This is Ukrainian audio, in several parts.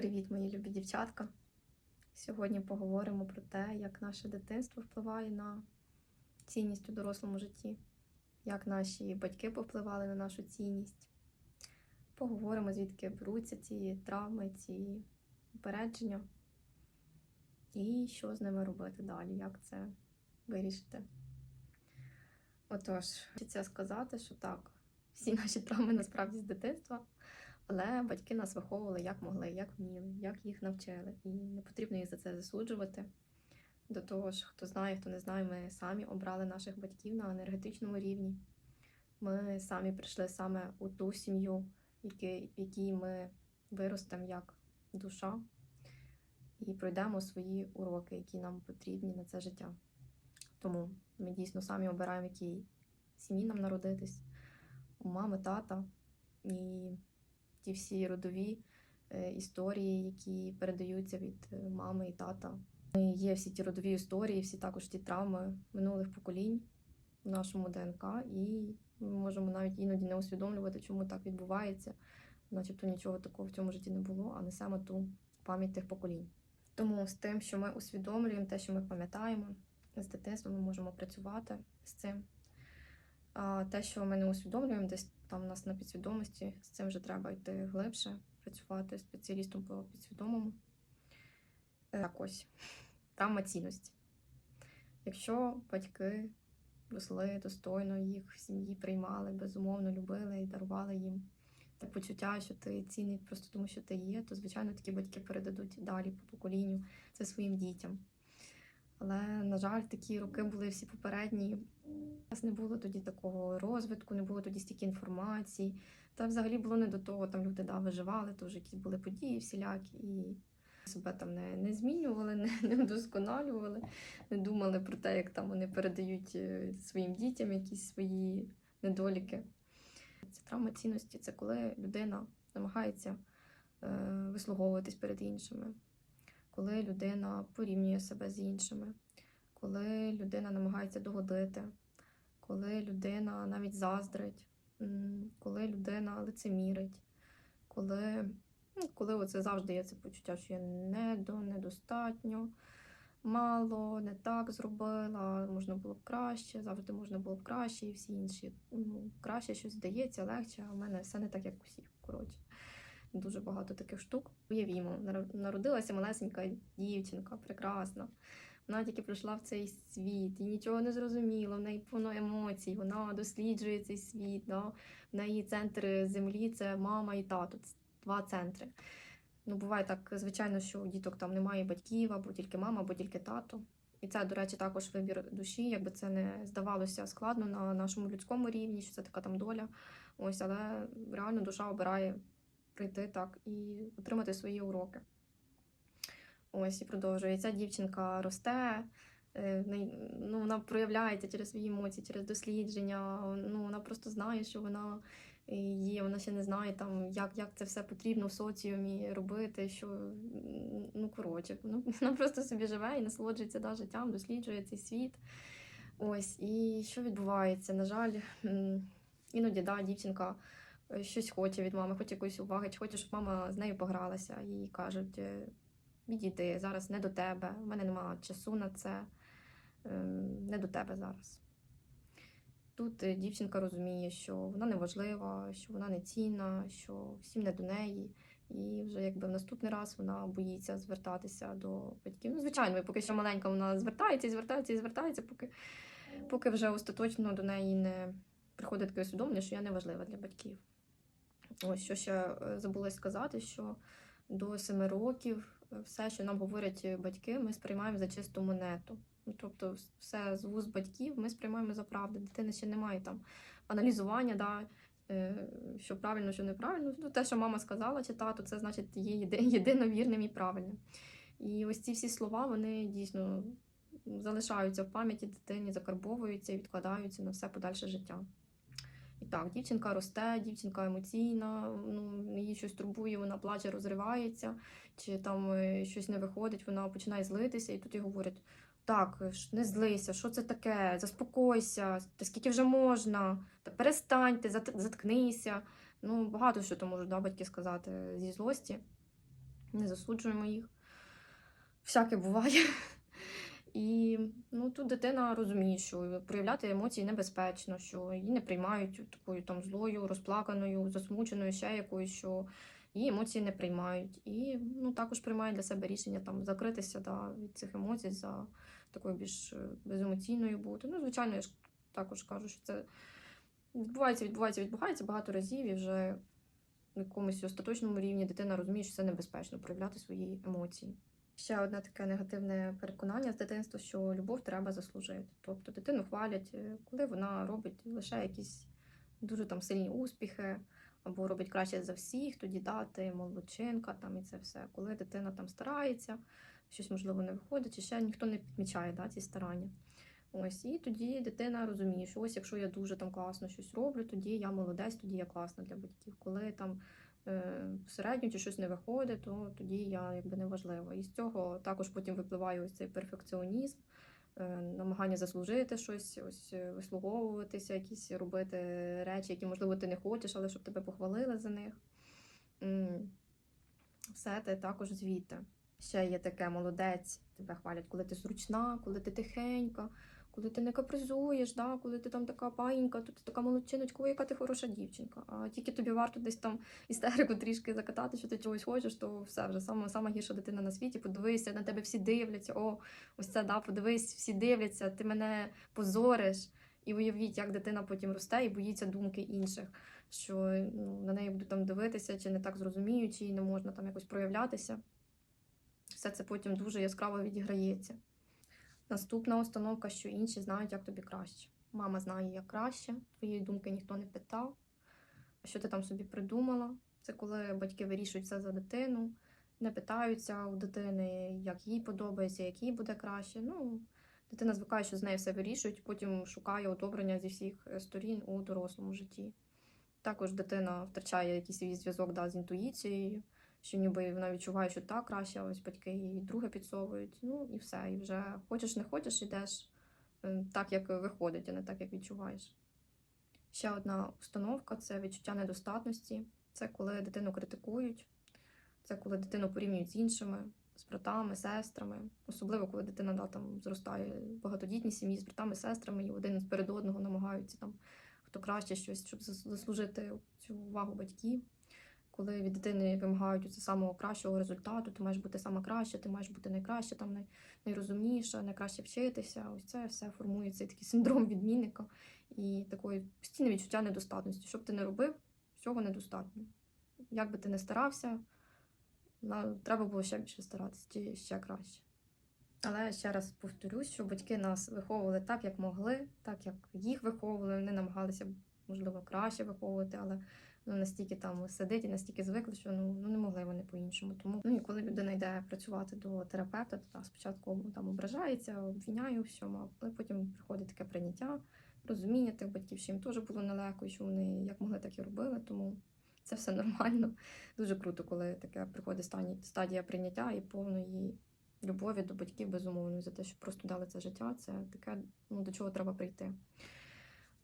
Привіт, мої любі дівчатка. Сьогодні поговоримо про те, як наше дитинство впливає на цінність у дорослому житті, як наші батьки повпливали на нашу цінність. Поговоримо, звідки беруться ці травми, ці упередження, і що з ними робити далі, як це вирішити. Отож, хочеться сказати, що так, всі наші травми насправді з дитинства. Але батьки нас виховували як могли, як вміли, як їх навчили. І не потрібно їх за це засуджувати. До того ж, хто знає, хто не знає, ми самі обрали наших батьків на енергетичному рівні. Ми самі прийшли саме у ту сім'ю, в якій- ми виростемо як душа, і пройдемо свої уроки, які нам потрібні на це життя. Тому ми дійсно самі обираємо, в якій сім'ї нам народитись, у мами, тата. І ті всі родові е, історії, які передаються від е, мами і тата. Є всі ті родові історії, всі також ті травми минулих поколінь в нашому ДНК, і ми можемо навіть іноді не усвідомлювати, чому так відбувається, начебто нічого такого в цьому житті не було, а несемо ту пам'ять тих поколінь. Тому з тим, що ми усвідомлюємо, те, що ми пам'ятаємо, з дитинства ми можемо працювати з цим. А те, що ми не усвідомлюємо, десь там у нас на підсвідомості, з цим вже треба йти глибше, працювати спеціалістом по підсвідомому. Е, Так травма цінності. Якщо батьки росли достойно, їх в сім'ї приймали, безумовно любили і дарували їм те почуття, що ти цінний просто тому, що ти є, то, звичайно, такі батьки передадуть далі по поколінню це своїм дітям. Але, на жаль, такі роки були всі попередні. У нас не було тоді такого розвитку, не було тоді стільки інформації. Та взагалі було не до того, там люди да, виживали, вже якісь були події всілякі, і себе там не, не змінювали, не, не вдосконалювали, не думали про те, як там вони передають е, своїм дітям якісь свої недоліки. Це травма цінності це коли людина намагається е, вислуговуватись перед іншими, коли людина порівнює себе з іншими, коли людина намагається догодити, коли людина навіть заздрить, коли людина лицемірить, коли, ну, коли оце завжди є це почуття, що я недо, недостатньо, мало, не так зробила, можна було б краще, завжди можна було б краще, і всі інші ну, краще щось здається, легше, а в мене все не так, як у всіх. Коротше. Дуже багато таких штук. Уявімо, народилася малесенька дівчинка, прекрасна. Вона тільки прийшла в цей світ і нічого не зрозуміла, в неї повно емоцій, вона досліджує цей світ. Да? В неї центри землі це мама і тато. Це два центри. Ну, буває так, звичайно, що у діток там немає батьків, або тільки мама, або тільки тато. І це, до речі, також вибір душі, якби це не здавалося складно на нашому людському рівні, що це така там доля. Ось, але реально душа обирає прийти так і отримати свої уроки. Ось і продовжує. Ця дівчинка росте, е, ну, вона проявляється через свої емоції, через дослідження. Ну, вона просто знає, що вона е, є, вона ще не знає, там, як, як це все потрібно в соціумі робити. Що, ну, коротше, ну, вона просто собі живе і насолоджується да, життям, досліджує цей світ. Ось, і що відбувається? На жаль, іноді да, дівчинка е, щось хоче від мами, хоче якоїсь уваги, чи хоче, щоб мама з нею погралася. І кажуть, відійди, зараз не до тебе, в мене немає часу на це, ем, не до тебе зараз. Тут е, дівчинка розуміє, що вона не важлива, що вона не цінна, що всім не до неї. І вже якби в наступний раз вона боїться звертатися до батьків. Ну, звичайно, поки що маленька вона звертається і звертається і звертається, поки, поки вже остаточно до неї не приходить таке усвідомлення, що я не важлива для батьків. Ось що ще е, забула сказати, що до семи років все, що нам говорять батьки, ми сприймаємо за чисту монету. Ну, тобто, все з вуз батьків ми сприймаємо за правду. Дитини ще немає там аналізування, да, е, що правильно, що неправильно. Ну, те, що мама сказала чи тато, це значить є єди- єдино вірним і правильним. І ось ці всі слова вони дійсно залишаються в пам'яті дитині, закарбовуються і відкладаються на все подальше життя. І так, дівчинка росте, дівчинка емоційна, ну, її щось турбує, вона плаче, розривається, чи там е, щось не виходить, вона починає злитися, і тут їй говорять: так, не злися, що це таке? Заспокойся, та скільки вже можна, та перестаньте, зат- заткнися. Ну, багато що то можуть да, батьки сказати зі злості. не засуджуємо їх. Всяке буває. І ну, тут дитина розуміє, що проявляти емоції небезпечно, що її не приймають такою там злою, розплаканою, засмученою, ще якоюсь, що її емоції не приймають. І ну, також приймає для себе рішення там закритися да, від цих емоцій, за такою більш е, беземоційною бути. Ну, звичайно, я ж також кажу, що це відбувається, відбувається, відбувається багато разів, і вже на якомусь остаточному рівні дитина розуміє, що це небезпечно проявляти свої емоції. Ще одне таке негативне переконання з дитинства, що любов треба заслужити. Тобто дитину хвалять, е, коли вона робить лише якісь дуже там сильні успіхи, або робить краще за всіх, тоді дати молодчинка там і це все. Коли дитина там старається, щось можливо не виходить, чи ще ніхто не підмічає да, ці старання. Ось, і тоді дитина розуміє, що ось якщо я дуже там класно щось роблю, тоді я молодець, тоді я класна для батьків. Коли там е, чи щось не виходить, то тоді я якби неважлива. І з цього також потім випливає ось цей перфекціонізм, е, намагання заслужити щось, ось е, вислуговуватися, якісь робити речі, які, можливо, ти не хочеш, але щоб тебе похвалили за них. Все це також звідти. Ще є таке молодець, тебе хвалять, коли ти зручна, коли ти тихенька, коли ти не капризуєш, да, коли ти там така паїнька, то ти така молодчиночка, яка ти хороша дівчинка. А тільки тобі варто десь там істерику трішки закатати, що ти чогось хочеш, то все вже сама, сама гірша дитина на світі. Подивися, на тебе всі дивляться. О, ось це да, подивись, всі дивляться, ти мене позориш. І уявіть, як дитина потім росте і боїться думки інших, що ну, на неї будуть там дивитися, чи не так зрозуміють, чи не можна там якось проявлятися. Все це потім дуже яскраво відіграється. Наступна установка, що інші знають, як тобі краще. Мама знає, як краще, твоєї думки ніхто не питав. А що ти там собі придумала? Це коли батьки вирішують все за дитину, не питаються у дитини, як їй подобається, як їй буде краще. Ну, дитина звикає, що з нею все вирішують, потім шукає одобрення зі всіх сторін у дорослому житті. Також дитина втрачає якийсь свій зв'язок да, з інтуїцією, що ніби вона відчуває, що так краще, ось батьки їй друге підсовують. Ну і все. І вже хочеш не хочеш, йдеш е, так, як виходить, а не так, як відчуваєш. Ще одна установка це відчуття недостатності. Це коли дитину критикують, це коли дитину порівнюють з іншими, з братами, сестрами. Особливо, коли дитина да, там, зростає в багатодітній сім'ї з братами, сестрами, і один перед одного намагаються там хто краще щось, щоб заслужити цю увагу батьків. Коли від дитини вимагають це самого кращого результату, ти маєш бути сама краща, ти маєш бути найкраща, там най, найрозумніша, найкраще вчитися. Ось це все формує цей такий синдром відмінника і такої постійне відчуття недостатності. Що б ти не робив, всього недостатньо. Як би ти не старався, треба було ще більше старатися, чи ще краще. Але ще раз повторюсь, що батьки нас виховували так, як могли, так як їх виховували. Вони намагалися, можливо, краще виховувати, але ну, настільки там сидить і настільки звикли, що ну, ну не могли вони по-іншому. Тому ну і коли людина йде працювати до терапевта, то та, спочатку там ображається, обвиняє у всьому, але потім приходить таке прийняття, розуміння тих батьків, що їм теж було нелегко, і що вони як могли, так і робили. Тому це все нормально. Дуже круто, коли таке приходить стадія прийняття і повної любові до батьків безумовної за те, що просто дали це життя. Це таке, ну до чого треба прийти.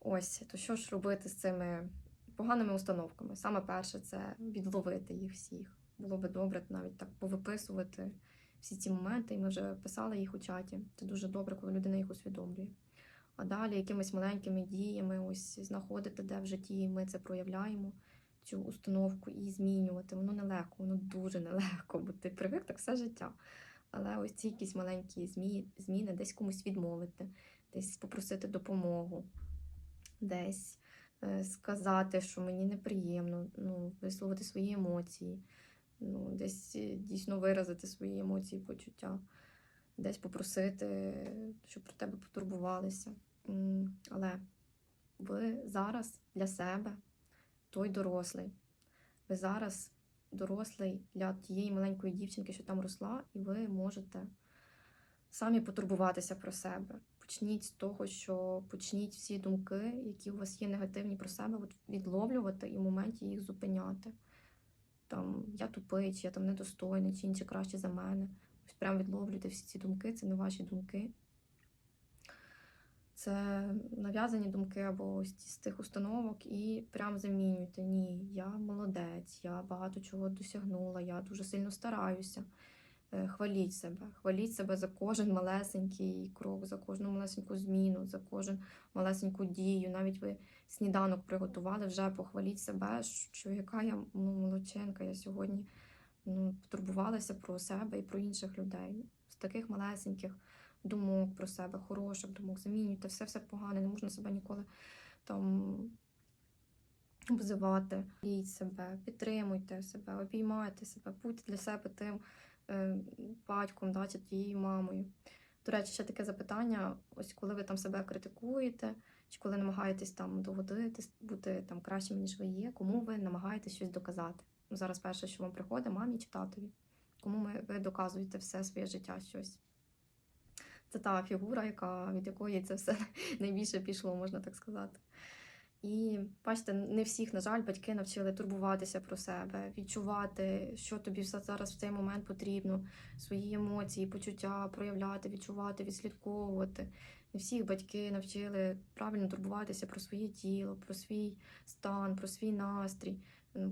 Ось, то що ж робити з цими поганими установками? Саме перше це відловити їх всіх. Було би добре навіть так повиписувати всі ці моменти, і ми вже писали їх у чаті. Це дуже добре, коли людина їх усвідомлює. А далі якимись маленькими діями ось знаходити, де в житті ми це проявляємо, цю установку і змінювати. Воно нелегко, воно дуже нелегко, бо ти привик так все життя. Але ось ці якісь маленькі зміни, десь комусь відмовити, десь попросити допомогу, десь сказати, що мені неприємно, ну, висловити свої емоції, ну, десь е, дійсно виразити свої емоції, почуття, десь попросити, щоб про тебе потурбувалися. Але ви зараз для себе той дорослий. Ви зараз дорослий для тієї маленької дівчинки, що там росла, і ви можете самі потурбуватися про себе. Почніть з того, що почніть всі думки, які у вас є негативні про себе, відловлювати і в моменті їх зупиняти. Там я тупий, чи я там недостойний, чи інші краще за мене. Ось прям відловлюйте всі ці думки, це не ваші думки. це нав'язані думки або з тих установок, і прям замінюйте. Ні, я молодець, я багато чого досягнула, я дуже сильно стараюся. Е, Хваліть себе, хваліть себе за кожен малесенький крок, за кожну малесеньку зміну, за кожен малесеньку дію. Навіть ви сніданок приготували, вже похваліть себе, що яка я ну, молодчинка, я сьогодні ну, турбувалася про себе і про інших людей. З таких малесеньких думок про себе, хороших думок, замінюйте все все погане, не можна себе ніколи там обзивати, літь себе, підтримуйте себе, обіймайте себе, будьте для себе тим батьком, да, чи тією мамою. До речі, ще таке запитання: ось коли ви там себе критикуєте, чи коли намагаєтесь там догодити, бути там кращим, ніж ви є, кому ви намагаєтесь щось доказати? Ну, Зараз перше, що вам приходить, мамі чи татові. Кому ми, ви доказуєте все своє життя щось. Це та фігура, яка, від якої це все найбільше пішло, можна так сказати. І бачите, не всіх, на жаль, батьки навчили турбуватися про себе, відчувати, що тобі зараз в цей момент потрібно, свої емоції, почуття проявляти, відчувати, відслідковувати. Не всіх батьки навчили правильно турбуватися про своє тіло, про свій стан, про свій настрій,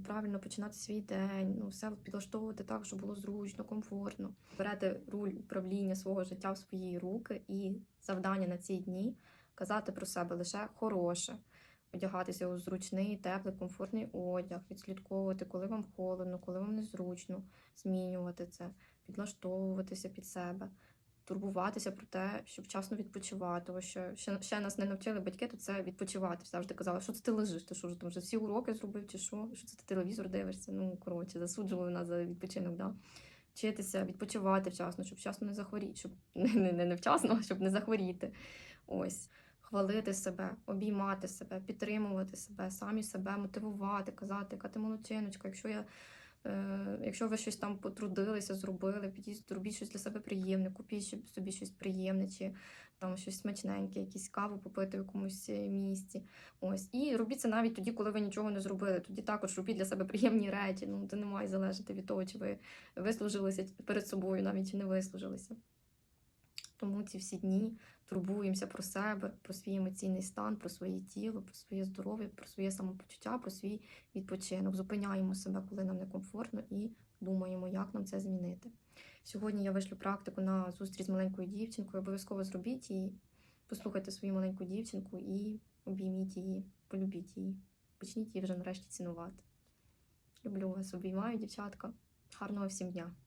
правильно починати свій день, ну, все підлаштовувати так, щоб було зручно, комфортно. Берете руль управління свого життя в свої руки і завдання на ці дні казати про себе лише хороше одягатися у зручний, теплий, комфортний одяг, відслідковувати, коли вам холодно, коли вам незручно, змінювати це, підлаштовуватися під себе, турбуватися про те, щоб вчасно відпочивати. Тому що ще, ще нас не навчили батьки, то це відпочивати. Завжди казали, що це ти лежиш, ти що ж там вже всі уроки зробив, чи що, що це ти телевізор дивишся. Ну, коротше, засуджували нас за відпочинок. Да? Вчитися, відпочивати вчасно, щоб вчасно не захворіти, щоб не, не, не вчасно, щоб не захворіти. Ось хвалити себе, обіймати себе, підтримувати себе, самі себе мотивувати, казати, яка ти молодчиночка. Якщо я, е, якщо ви щось там потрудилися, зробили, підіть, зробіть щось для себе приємне, купіть собі щось приємне, чи там щось смачненьке, якісь каву попити в якомусь е, місці. Ось. І робіть це навіть тоді, коли ви нічого не зробили. Тоді також робіть для себе приємні речі. Ну, це не має залежати від того, чи ви вислужилися перед собою, навіть чи не вислужилися. Тому ці всі дні турбуємося про себе, про свій емоційний стан, про своє тіло, про своє здоров'я, про своє самопочуття, про свій відпочинок. Зупиняємо себе, коли нам некомфортно, і думаємо, як нам це змінити. Сьогодні я вишлю практику на зустріч з маленькою дівчинкою. Обов'язково зробіть її, послухайте свою маленьку дівчинку і обійміть її, полюбіть її. Почніть її вже нарешті цінувати. Люблю вас, обіймаю, дівчатка. Гарного всім дня!